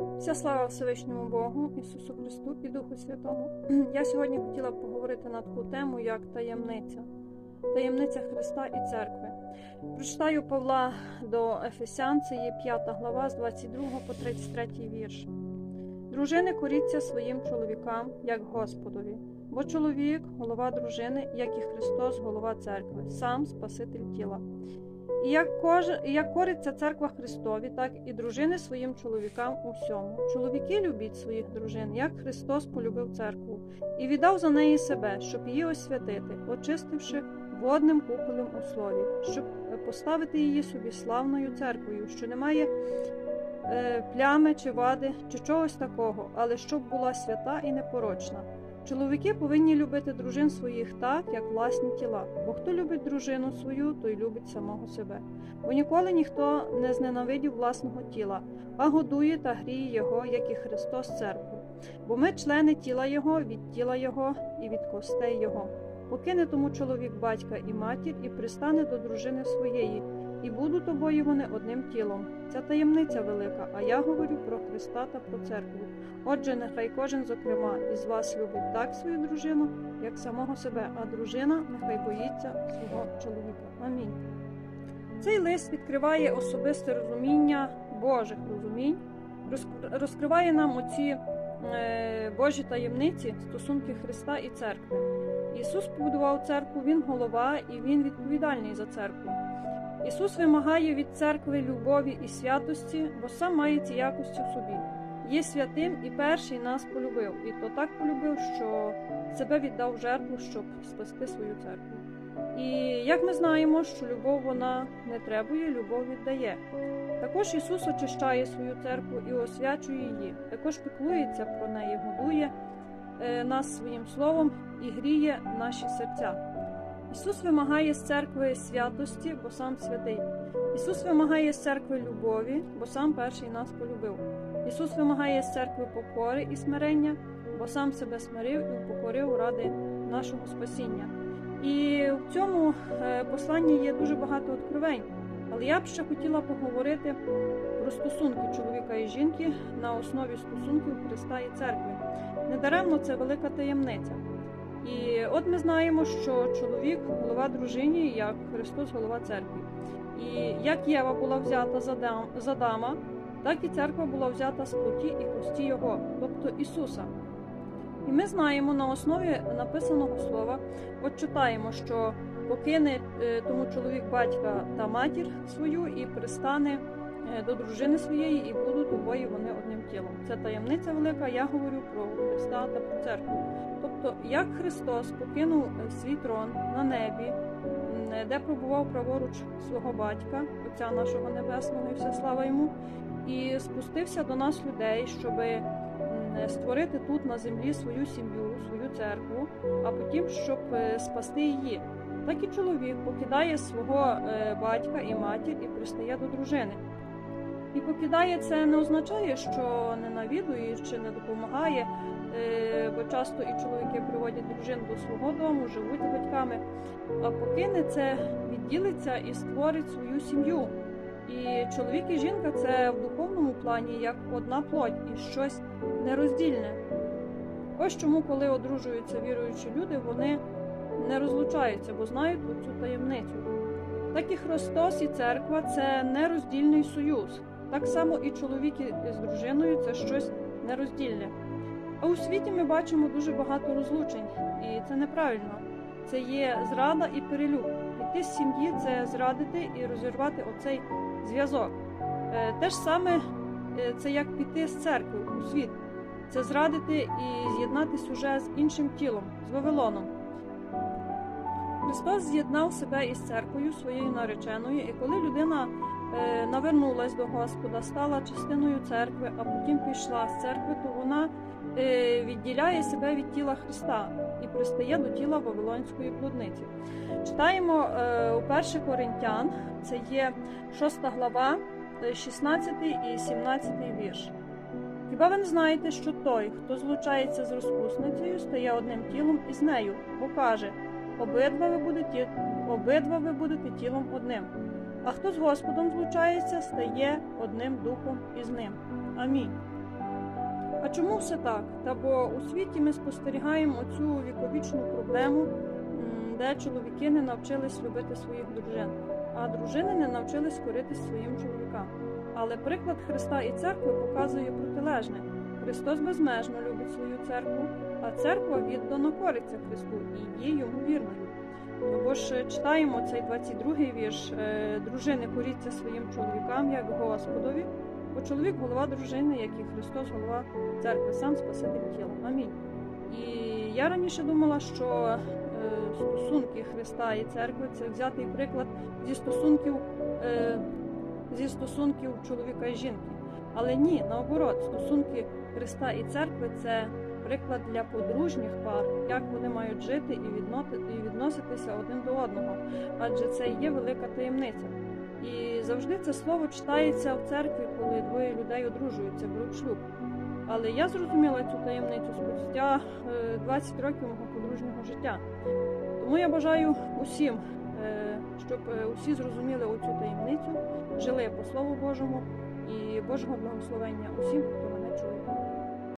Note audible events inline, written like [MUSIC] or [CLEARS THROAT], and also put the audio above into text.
Вся слава Всевишньому Богу, Ісусу Христу і Духу Святому. [CLEARS THROAT] Я сьогодні хотіла б поговорити на таку тему, як таємниця, таємниця Христа і церкви. Прочитаю Павла до Ефесян, це є 5 глава з 22 по 33 вірш. Дружини коріться своїм чоловікам, як Господові, бо чоловік голова дружини, як і Христос, голова церкви, сам Спаситель тіла. І як, кож... як кориться церква Христові, так і дружини своїм чоловікам у всьому. Чоловіки любіть своїх дружин, як Христос полюбив церкву, і віддав за неї себе, щоб її освятити, очистивши водним купелем у слові, щоб поставити її собі славною церквою, що не має е, плями чи вади, чи чогось такого, але щоб була свята і непорочна. Чоловіки повинні любити дружин своїх так, як власні тіла, бо хто любить дружину свою, той любить самого себе. Бо ніколи ніхто не зненавидів власного тіла, а годує та гріє його, як і Христос церкву. Бо ми члени тіла Його, від тіла Його і від костей Його. Покине тому чоловік батька і матір, і пристане до дружини своєї, і будуть обоє вони одним тілом. Ця таємниця велика, а я говорю про Христа та про церкву. Отже, нехай кожен, зокрема, із вас любить так свою дружину, як самого себе, а дружина нехай боїться свого чоловіка. Амінь. Цей лист відкриває особисте розуміння Божих розумінь, розк- розкриває нам оці е, Божі таємниці стосунки Христа і церкви. Ісус побудував церкву, Він голова і Він відповідальний за церкву. Ісус вимагає від церкви любові і святості, бо сам має ці якості в собі. Є святим і перший нас полюбив, і то так полюбив, що себе віддав жертву, щоб спасти свою церкву. І як ми знаємо, що любов вона не требує, любов віддає. Також Ісус очищає свою церкву і освячує її, також піклується про неї, годує е, нас своїм словом і гріє наші серця. Ісус вимагає з церкви святості, бо сам святий. Ісус вимагає з церкви любові, бо сам перший нас полюбив. Ісус вимагає з церкви покори і смирення, бо сам себе смирив і упокорив ради нашого спасіння. І в цьому е, посланні є дуже багато откровень. Але я б ще хотіла поговорити про стосунки чоловіка і жінки на основі стосунків Христа і церкви. Недаремно це велика таємниця. І от ми знаємо, що чоловік голова дружині, як Христос голова церкви. І як Єва була взята за Дам- за Адама, так і церква була взята з плоті і кості Його, тобто Ісуса. І ми знаємо на основі написаного слова, от читаємо, що покине е, тому чоловік батька та матір свою і пристане до дружини своєї, і будуть обоє вони одним тілом. Це таємниця велика. Я говорю про Христа та про церкву. Тобто, як Христос покинув е, свій трон на небі, де пробував праворуч свого батька, Отця нашого Небесного, і вся слава йому, і спустився до нас людей, щоби створити тут на землі свою сім'ю, свою церкву, а потім, щоб е, спасти її. Так і чоловік покидає свого е, батька і матір і пристає до дружини. І покидає це не означає, що не навідує чи не допомагає, е, бо часто і чоловіки приводять дружин до свого дому, живуть батьками. А покине це відділиться і створить свою сім'ю. І чоловік і жінка це в духовному плані як одна плоть і щось нероздільне. Ось чому, коли одружуються віруючі люди, вони не розлучаються, бо знають оцю таємницю. Так і Христос і церква це нероздільний союз. Так само і чоловік із дружиною це щось нероздільне. А у світі ми бачимо дуже багато розлучень, і це неправильно. Це є зрада і перелюб. Піти з сім'ї це зрадити і розірвати оцей зв'язок. Е, Те ж саме е, це як піти з церкви у світ. Це зрадити і з'єднатися уже з іншим тілом, з Вавилоном. Христос з'єднав себе із церквою своєю нареченою, і коли людина навернулась до Господа, стала частиною церкви, а потім пішла з церкви, то вона е, відділяє себе від тіла Христа і пристає до тіла Вавилонської блудниці. Читаємо е, у 1 Коринтян, це є 6 глава, е, 16 і 17 вірш. Хіба ви не знаєте, що той, хто злучається з розпусницею, стає одним тілом із нею, бо каже, обидва ви будете, обидва ви будете тілом одним. А хто з Господом злучається, стає одним духом із ним. Амінь. А чому все так? Та бо у світі ми спостерігаємо цю віковічну проблему, де чоловіки не навчились любити своїх дружин, а дружини не навчились коритись своїм чоловікам. Але приклад Христа і церкви показує протилежне. Христос безмежно любить свою церкву, а церква віддано кориться Христу і є йому вірною. Бо ж читаємо цей 22-й вірш. е, Дружини коріться своїм чоловікам, як Господові, бо чоловік голова дружини, як і Христос, голова церкви, сам Спаситель тіла. Амінь. І я раніше думала, що е, стосунки Христа і церкви це взятий приклад зі стосунків, е, зі стосунків чоловіка і жінки. Але ні, наоборот, стосунки Христа і церкви це приклад для подружніх пар, як вони мають жити і, відноситися один до одного, адже це є велика таємниця. І завжди це слово читається в церкві, коли двоє людей одружуються, беруть шлюб. Але я зрозуміла цю таємницю спустя е, 20 років мого подружнього життя. Тому я бажаю усім, е, щоб е, усі зрозуміли оцю таємницю, жили по Слову Божому і Божого благословення усім, хто.